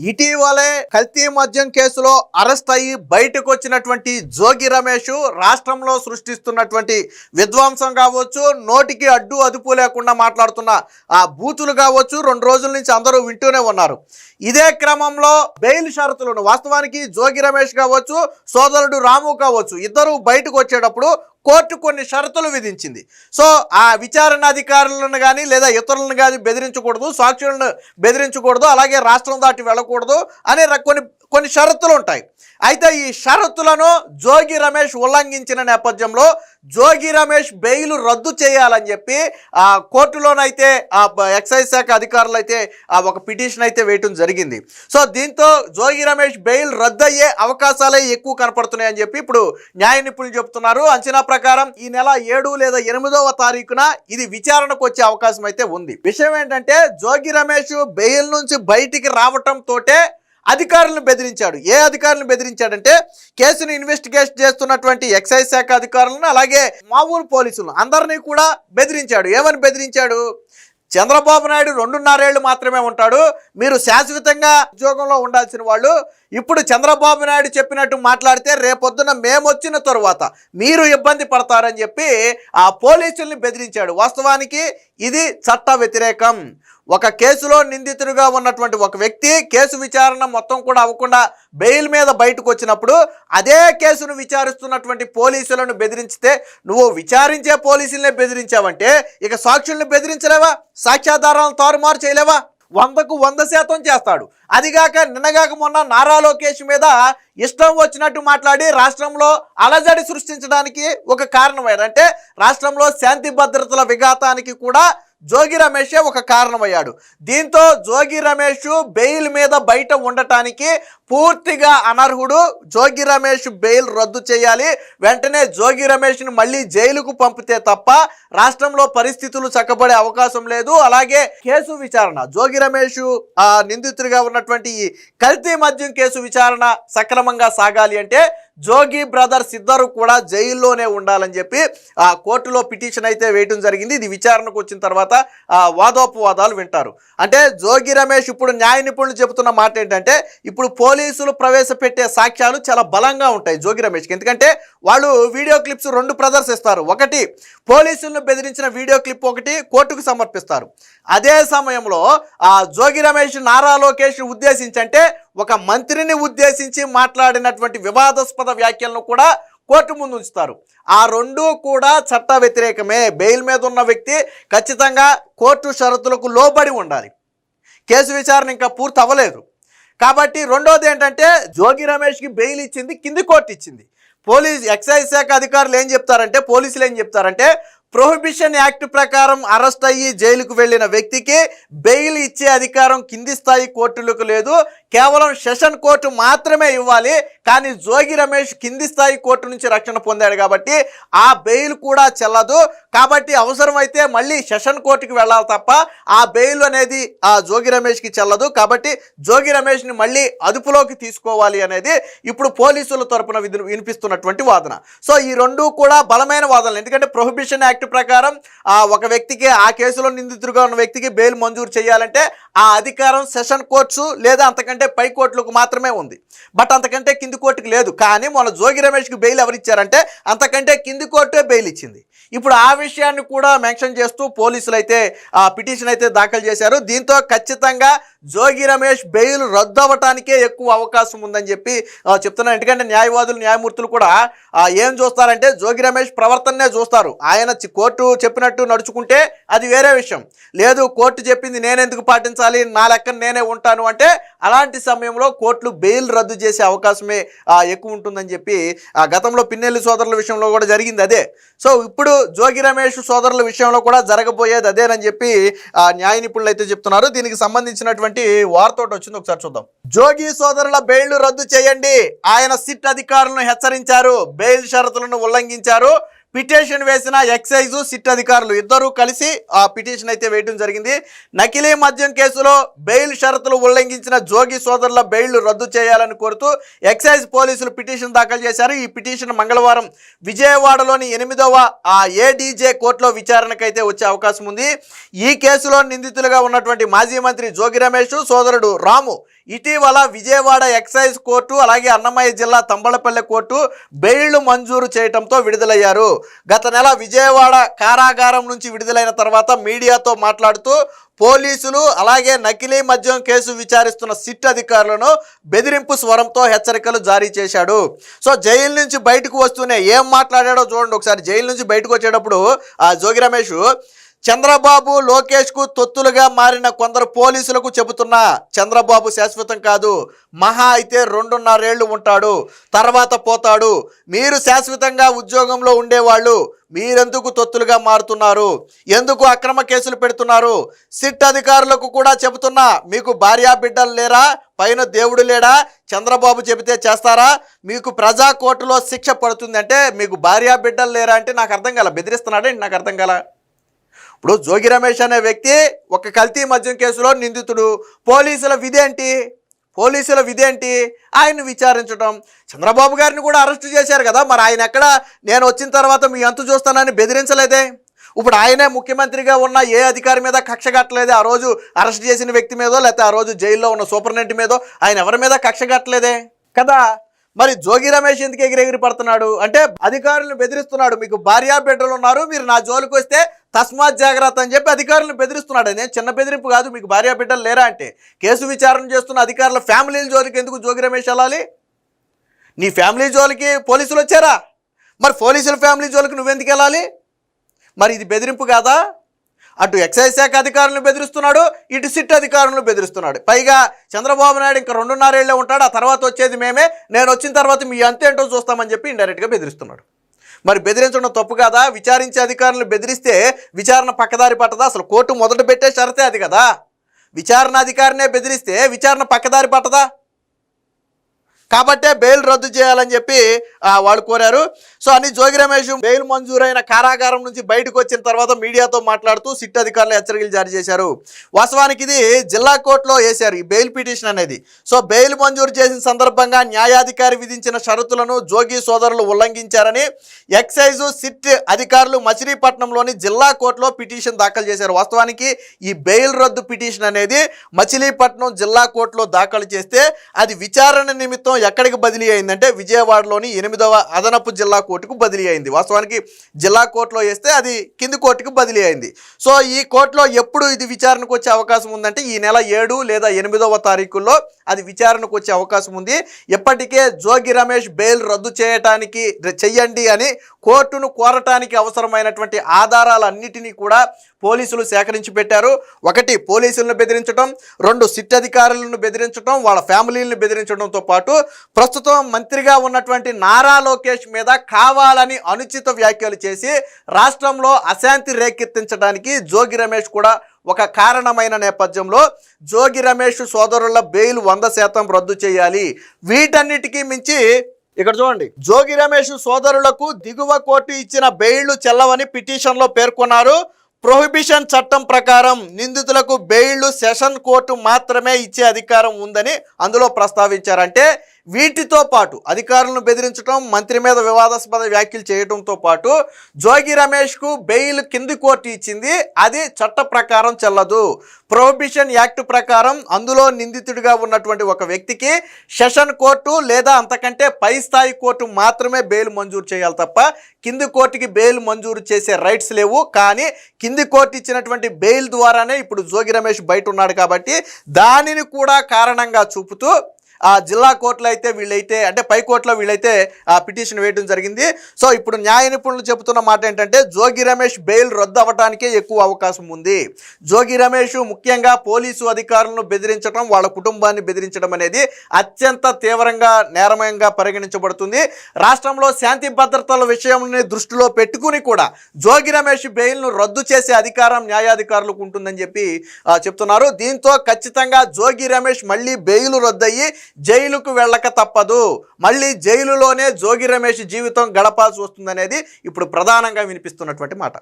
ఇటీవలే కల్తీ మద్యం కేసులో అరెస్ట్ అయ్యి బయటకు వచ్చినటువంటి జోగి రమేష్ రాష్ట్రంలో సృష్టిస్తున్నటువంటి విధ్వంసం కావచ్చు నోటికి అడ్డు అదుపు లేకుండా మాట్లాడుతున్న ఆ బూతులు కావచ్చు రెండు రోజుల నుంచి అందరూ వింటూనే ఉన్నారు. ఇదే క్రమంలో బెయిల్ షరతులను వాస్తవానికి జోగి రమేష్ కావచ్చు సోదరుడు రాము కావచ్చు ఇద్దరు బయటకు వచ్చేటప్పుడు కోర్టు కొన్ని షరతులు విధించింది. సో ఆ విచారణ అధికారులను కానీ లేదా ఇతరులను కానీ బెదిరించకూడదు సాక్షులను బెదిరించకూడదు అలాగే రాష్ట్రం దాటి వెళ్ళకూడదు అనే కొన్ని కొన్ని షరతులు ఉంటాయి. అయితే ఈ షరతులను జోగి రమేష్ ఉల్లంఘించిన నేపథ్యంలో జోగి రమేష్ బెయిల్ రద్దు చేయాలని చెప్పి ఆ కోర్టులోనైతే ఆ ఎక్సైజ్ శాఖ అధికారులు అయితే ఆ ఒక పిటిషన్ అయితే వేయటం జరిగింది. సో దీంతో జోగి రమేష్ బెయిల్ రద్దు అయ్యే అవకాశాలే ఎక్కువ కనపడుతున్నాయని చెప్పి ఇప్పుడు న్యాయ నిపుణులు చెప్తున్నారు అంచనా ప్రకారం ఈ నెల ఏడు లేదా ఎనిమిదవ తారీఖున ఇది విచారణకు వచ్చే అవకాశం అయితే ఉంది. విషయం ఏంటంటే జోగి రమేష్ బెయిల్ నుంచి బయటికి రావటం తోటే అధికారులను బెదిరించాడు. ఏ అధికారులను బెదిరించాడంటే కేసును ఇన్వెస్టిగేషన్ చేస్తున్నటువంటి ఎక్సైజ్ శాఖ అధికారులను అలాగే మామూలు పోలీసులను అందరినీ కూడా బెదిరించాడు. ఏమని బెదిరించాడు? చంద్రబాబు నాయుడు రెండున్నరేళ్ళు మాత్రమే ఉంటాడు. మీరు శాశ్వతంగా ఉద్యోగంలో ఉండాల్సిన వాళ్ళు. ఇప్పుడు చంద్రబాబు నాయుడు చెప్పినట్టు మాట్లాడితే రేపొద్దున మేము వచ్చిన తరువాత మీరు ఇబ్బంది పడతారని చెప్పి ఆ పోలీసుల్ని బెదిరించాడు. వాస్తవానికి ఇది చట్ట వ్యతిరేకం. ఒక కేసులో నిందితుడిగా ఉన్నటువంటి ఒక వ్యక్తి కేసు విచారణ మొత్తం కూడా అవ్వకుండా బెయిల్ మీద బయటకు వచ్చినప్పుడు అదే కేసును విచారిస్తున్నటువంటి పోలీసులను బెదిరించితే నువ్వు విచారించే పోలీసులనే బెదిరించావంటే ఇక సాక్షుల్ని బెదిరించలేవా? సాక్ష్యాధారాలను తారుమారు చేయలేవా? వందకు వంద శాతం చేస్తాడు. అదిగాక నిన్నగాక మొన్న నారా లోకేష్ మీద ఇష్టం వచ్చినట్టు మాట్లాడి రాష్ట్రంలో అలజడి సృష్టించడానికి ఒక కారణమయ్యాడు. అంటే రాష్ట్రంలో శాంతి భద్రతల విఘాతానికి కూడా జోగి రమేషే ఒక కారణమయ్యాడు. దీంతో జోగి రమేష్ బెయిల్ మీద బయట ఉండటానికి పూర్తిగా అనర్హుడు. జోగి రమేష్ బెయిల్ రద్దు చేయాలి. వెంటనే జోగి రమేష్ని మళ్ళీ జైలుకు పంపితే తప్ప రాష్ట్రంలో పరిస్థితులు చక్కబడే అవకాశం లేదు. అలాగే కేసు విచారణ. జోగి రమేష్ ఆ, నిందితుడిగా ఉన్నటువంటి ఈ కల్తీ మద్యం కేసు విచారణ సక్రమంగా సాగాలి అంటే జోగి బ్రదర్స్ ఇద్దరు కూడా జైల్లోనే ఉండాలని చెప్పి ఆ కోర్టులో పిటిషన్ అయితే వేయటం జరిగింది. ఇది విచారణకు వచ్చిన తర్వాత ఆ వాదోపవాదాలు వింటారు. అంటే జోగి రమేష్ ఇప్పుడు న్యాయ నిపుణులు చెబుతున్న మాట ఏంటంటే ఇప్పుడు పోలీసులు ప్రవేశపెట్టే సాక్ష్యాలు చాలా బలంగా ఉంటాయి జోగి రమేష్కి. ఎందుకంటే వాళ్ళు వీడియో క్లిప్స్ రెండు ప్రదర్శిస్తారు ఒకటి పోలీసులను బెదిరించిన వీడియో క్లిప్ ఒకటి కోర్టుకు సమర్పిస్తారు. అదే సమయంలో ఆ జోగి రమేష్ నారా లోకేష్ ఉద్దేశించంటే ఒక మంత్రిని ఉద్దేశించి మాట్లాడినటువంటి వివాదాస్పద వ్యాఖ్యలను కూడా కోర్టు ముందు ఉంచుతారు. ఆ రెండు కూడా చట్ట వ్యతిరేకమే. బెయిల్ మీద ఉన్న వ్యక్తి ఖచ్చితంగా కోర్టు షరతులకు లోబడి ఉండాలి. కేసు విచారణ ఇంకా పూర్తి అవ్వలేదు కాబట్టి రెండోది ఏంటంటే జోగి రమేష్కి బెయిల్ ఇచ్చింది కింది కోర్టు ఇచ్చింది. పోలీస్ ఎక్సైజ్ శాఖ అధికారులు ఏం చెప్తారంటే పోలీసులు ఏం చెప్తారంటే ప్రొహిబిషన్ యాక్ట్ ప్రకారం అరెస్ట్ అయ్యి జైలుకు వెళ్ళిన వ్యక్తికి బెయిల్ ఇచ్చే అధికారం కింది స్థాయి కోర్టులకు లేదు. కేవలం సెషన్ కోర్టు మాత్రమే ఇవ్వాలి. కానీ జోగి రమేష్ కింది స్థాయి కోర్టు నుంచి రక్షణ పొందాడు కాబట్టి ఆ బెయిల్ కూడా చెల్లదు. కాబట్టి అవసరమైతే మళ్ళీ సెషన్ కోర్టుకి వెళ్ళాలి తప్ప ఆ బెయిల్ అనేది ఆ జోగి రమేష్కి చెల్లదు. కాబట్టి జోగి రమేష్ని మళ్ళీ అదుపులోకి తీసుకోవాలి అనేది ఇప్పుడు పోలీసుల తరపున వినిపిస్తున్నటువంటి వాదన. సో ఈ రెండు కూడా బలమైన వాదనలు. ఎందుకంటే ప్రొహిబిషన్ యాక్ట్ ప్రకారం ఆ ఒక వ్యక్తికి ఆ కేసులో నిందితుడిగా ఉన్న వ్యక్తికి బెయిల్ మంజూరు చేయాలంటే ఆ అధికారం సెషన్ కోర్ట్స్ లేదా అంతకంటే పై కోర్టులకు మాత్రమే ఉంది. బట్ అంతకంటే కింది కోర్టుకి లేదు. కానీ మన జోగి రమేష్కి బెయిల్ ఎవరిచ్చారంటే అంతకంటే కింది కోర్టే బెయిల్ ఇచ్చింది. ఇప్పుడు ఆ విషయాన్ని కూడా మెన్షన్ చేస్తూ పోలీసులు అయితే ఆ పిటిషన్ అయితే దాఖలు చేశారు. దీంతో ఖచ్చితంగా జోగి రమేష్ బెయిల్ రద్దు అవ్వటానికే ఎక్కువ అవకాశం ఉందని చెప్పి చెప్తున్నారు. ఎందుకంటే న్యాయవాదులు న్యాయమూర్తులు కూడా ఏం చూస్తారంటే జోగి రమేష్ ప్రవర్తననే చూస్తారు. ఆయన కోర్టు చెప్పినట్టు నడుచుకుంటే అది వేరే విషయం. లేదు కోర్టు చెప్పింది నేనెందుకు పాటించాలి? నా లెక్కన నేనే ఉంటాను అంటే అలాంటి సమయంలో కోర్టులు బెయిల్ రద్దు చేసే అవకాశమే ఎక్కువ ఉంటుందని చెప్పి ఆ, గతంలో పిన్నెల్లి సోదరుల విషయంలో కూడా జరిగింది అదే. సో ఇప్పుడు జోగి రమేష్ సోదరుల విషయంలో కూడా జరగబోయేది అదేనని చెప్పి ఆ, న్యాయ నిపుణులు అయితే చెప్తున్నారు. దీనికి సంబంధించినటువంటి వార్త ఒకటి వచ్చింది ఒకసారి చూద్దాం. జోగి సోదరుల బెయిల్ రద్దు చేయండి. ఆయన సిట్ అధికారులను హెచ్చరించారు. బెయిల్ షరతులను ఉల్లంఘించారు. పిటిషన్ వేసిన ఎక్సైజ్ సిట్ అధికారులు ఇద్దరూ కలిసి ఆ పిటిషన్ అయితే వేయడం జరిగింది. నకిలీ మద్యం కేసులో బెయిల్ షరతులు ఉల్లంఘించిన జోగి సోదరుల బెయిల్ రద్దు చేయాలని కోరుతూ ఎక్సైజ్ పోలీసులు పిటిషన్ దాఖలు చేశారు. ఈ పిటిషన్ మంగళవారం విజయవాడలోని ఎనిమిదవ ఆ ఏడీజే కోర్టులో విచారణకైతే వచ్చే అవకాశం ఉంది. ఈ కేసులో నిందితులుగా ఉన్నటువంటి మాజీ మంత్రి జోగి రమేష్ సోదరుడు రాము ఇటీవల విజయవాడ ఎక్సైజ్ కోర్టు అలాగే అన్నమయ్య జిల్లా తంబళపల్లె కోర్టు బెయిళ్ళు మంజూరు చేయడంతో విడుదలయ్యారు. గత నెల విజయవాడ కారాగారం నుంచి విడుదలైన తర్వాత మీడియాతో మాట్లాడుతూ పోలీసులు అలాగే నకిలీ మద్యం కేసు విచారిస్తున్న సిట్ అధికారులను బెదిరింపు స్వరంతో హెచ్చరికలు జారీ చేశాడు. సో జైలు నుంచి బయటకు వస్తూనే ఏం మాట్లాడాడో చూడండి ఒకసారి. జైలు నుంచి బయటకు వచ్చేటప్పుడు ఆ జోగి రమేష్ చంద్రబాబు లోకేష్కు తొత్తులుగా మారిన కొందరు పోలీసులకు చెబుతున్నా చంద్రబాబు శాశ్వతం కాదు. మహా అయితే రెండున్నరేళ్ళు ఉంటాడు. తర్వాత పోతాడు. మీరు శాశ్వతంగా ఉద్యోగంలో ఉండేవాళ్ళు మీరెందుకు తొత్తులుగా మారుతున్నారు? ఎందుకు అక్రమ కేసులు పెడుతున్నారు? సిట్ అధికారులకు కూడా చెబుతున్నా మీకు భార్యా బిడ్డలు లేరా? పైన దేవుడు లేడా? చంద్రబాబు చెబితే చేస్తారా? మీకు ప్రజా కోర్టులో శిక్ష పడుతుంది అంటే మీకు భార్యా బిడ్డలు లేరా అంటే నాకు అర్థం కాల. బెదిరిస్తున్నాడే నాకు అర్థం కాల. ఇప్పుడు జోగి రమేష్ అనే వ్యక్తి ఒక కల్తీ మద్యం కేసులో నిందితుడు. పోలీసుల విధేంటి? పోలీసుల విధేంటి? ఆయన్ని విచారించడం చంద్రబాబు గారిని కూడా అరెస్ట్ చేశారు కదా. మరి ఆయన ఎక్కడ? నేను వచ్చిన తర్వాత మీ అంతు చూస్తానని బెదిరించలేదే. ఇప్పుడు ఆయనే ముఖ్యమంత్రిగా ఉన్న ఏ అధికారి మీద కక్ష కట్టలేదే? ఆ రోజు అరెస్ట్ చేసిన వ్యక్తి మీదో లేకపోతే ఆ రోజు జైల్లో ఉన్న సూపరింటెండెంట్ మీదో ఆయన ఎవరి మీద కక్ష కట్టలేదే? కదా మరి జోగి రమేష్ ఎందుకు ఎగిరెగిరి పడుతున్నాడు? అంటే అధికారులను బెదిరిస్తున్నాడు. మీకు భార్య బిడ్డలు ఉన్నారు. మీరు నా జోలికి వస్తే తస్మాత్ జాగ్రత్త అని చెప్పి అధికారులను బెదిరిస్తున్నాడు. నేను చిన్న బెదిరింపు కాదు మీకు భార్య బిడ్డలు లేరా అంటే. కేసు విచారణ చేస్తున్న అధికారుల ఫ్యామిలీల జోలికి ఎందుకు జోగి రమేష్ వెళ్ళాలి? నీ ఫ్యామిలీ జోలికి పోలీసులు వచ్చారా? మరి పోలీసుల ఫ్యామిలీ జోలికి నువ్వెందుకు వెళ్ళాలి? మరి ఇది బెదిరింపు కాదా? అటు ఎక్సైజ్ శాఖ అధికారులను బెదిరిస్తున్నాడు ఇటు సిట్ అధికారులను బెదిరిస్తున్నాడు. పైగా చంద్రబాబు నాయుడు ఇంకా రెండున్నరేళ్ళే ఉంటాడు ఆ తర్వాత వచ్చేది మేమే నేను వచ్చిన తర్వాత మీ అంతేంటో చూస్తామని చెప్పి ఇండైరెక్ట్గా బెదిరిస్తున్నాడు. మరి బెదిరించడం తప్పు కాదా? విచారించే అధికారులను బెదిరిస్తే విచారణ పక్కదారి పట్టదా? అసలు కోర్టు మొదట పెట్టే షరతే అది కదా. విచారణ అధికారినే బెదిరిస్తే విచారణ పక్కదారి పట్టదా? కాబట్టే బెయిల్ రద్దు చేయాలని చెప్పి వాళ్ళు కోరారు. సో అని జోగి రమేష్ బెయిల్ మంజూరైన కారాగారం నుంచి బయటకు వచ్చిన తర్వాత మీడియాతో మాట్లాడుతూ సిట్ అధికారులు హెచ్చరికలు జారీ చేశారు. వాస్తవానికి ఇది జిల్లా కోర్టులో వేశారు ఈ బెయిల్ పిటిషన్ అనేది. సో బెయిల్ మంజూరు చేసిన సందర్భంగా న్యాయాధికారి విధించిన షరతులను జోగి సోదరులు ఉల్లంఘించారని ఎక్సైజ్ సిట్ అధికారులు మచిలీపట్నంలోని జిల్లా కోర్టులో పిటిషన్ దాఖలు చేశారు. వాస్తవానికి ఈ బెయిల్ రద్దు పిటిషన్ అనేది మచిలీపట్నం జిల్లా కోర్టులో దాఖలు చేస్తే అది విచారణ నిమిత్తం ఎక్కడికి బదిలీ అయిందంటే విజయవాడలోని ఎనిమిదవ అదనపు జిల్లా కోర్టుకు బదిలీ అయింది. వాస్తవానికి జిల్లా కోర్టులో వేస్తే అది కింది కోర్టుకు బదిలీ అయింది. సో ఈ కోర్టులో ఎప్పుడు ఇది విచారణకు వచ్చే అవకాశం ఉందంటే ఈ నెల ఏడు లేదా ఎనిమిదవ తారీఖుల్లో అది విచారణకు వచ్చే అవకాశం ఉంది. ఇప్పటికే జోగి రమేష్ బెయిల్ రద్దు చేయటానికి చెయ్యండి అని కోర్టును కోరటానికి అవసరమైనటువంటి ఆధారాలన్నిటినీ కూడా పోలీసులు సేకరించి పెట్టారు. ఒకటి పోలీసులను బెదిరించడం రెండు సిట్ అధికారులను బెదిరించడం వాళ్ళ ఫ్యామిలీలను బెదిరించడంతో పాటు ప్రస్తుతం మంత్రిగా ఉన్నటువంటి నారా లోకేష్ మీద కావాలని అనుచిత వ్యాఖ్యలు చేసి రాష్ట్రంలో అశాంతి రేకెత్తించడానికి జోగి రమేష్ కూడా ఒక కారణమైన నేపథ్యంలో జోగి రమేష్ సోదరుల బెయిల్ వంద శాతం రద్దు చేయాలి. వీటన్నిటికీ మించి ఇక్కడ చూడండి జోగి రమేష్ సోదరులకు దిగువ కోర్టు ఇచ్చిన బెయిళ్ళు చెల్లవని పిటిషన్లో పేర్కొన్నారు. ప్రొహిబిషన్ చట్టం ప్రకారం నిందితులకు బెయిళ్ళు సెషన్ కోర్టు మాత్రమే ఇచ్చే అధికారం ఉందని అందులో ప్రస్తావించారంటే వీటితో పాటు అధికారులను బెదిరించడం మంత్రి మీద వివాదాస్పద వ్యాఖ్యలు చేయడంతో పాటు జోగి రమేష్కు బెయిల్ కింది కోర్టు ఇచ్చింది. అది చట్ట ప్రకారం చెల్లదు. ప్రొహిబిషన్ యాక్ట్ ప్రకారం అందులో నిందితుడిగా ఉన్నటువంటి ఒక వ్యక్తికి సెషన్ కోర్టు లేదా అంతకంటే పై స్థాయి కోర్టు మాత్రమే బెయిల్ మంజూరు చేయాలి తప్ప కింది కోర్టుకి బెయిల్ మంజూరు చేసే రైట్స్ లేవు. కానీ కింది కోర్టు ఇచ్చినటువంటి బెయిల్ ద్వారానే ఇప్పుడు జోగి రమేష్ బయట ఉన్నాడు కాబట్టి దానిని కూడా కారణంగా చూపుతూ ఆ జిల్లా కోర్టులో అయితే వీళ్ళైతే అంటే పై కోర్టులో వీళ్ళైతే ఆ పిటిషన్ వేయడం జరిగింది. సో ఇప్పుడు న్యాయ నిపుణులు చెబుతున్న మాట ఏంటంటే జోగి రమేష్ బెయిల్ రద్దు అవ్వడానికే ఎక్కువ అవకాశం ఉంది. జోగి రమేష్ ముఖ్యంగా పోలీసు అధికారులను బెదిరించడం వాళ్ళ కుటుంబాన్ని బెదిరించడం అనేది అత్యంత తీవ్రంగా నేరమయంగా పరిగణించబడుతుంది. రాష్ట్రంలో శాంతి భద్రతల విషయంని దృష్టిలో పెట్టుకుని కూడా జోగి రమేష్ బెయిల్ను రద్దు చేసే అధికారం న్యాయాధికారులకు ఉంటుందని చెప్పి చెప్తున్నారు. దీంతో ఖచ్చితంగా జోగి రమేష్ మళ్ళీ బెయిల్ రద్దయ్యి జైలుకు వెళ్ళక తప్పదు. మళ్ళీ జైలులోనే జోగి రమేష్ జీవితం గడపాల్సి వస్తుందనేది ఇప్పుడు ప్రధానంగా వినిపిస్తున్నటువంటి మాట.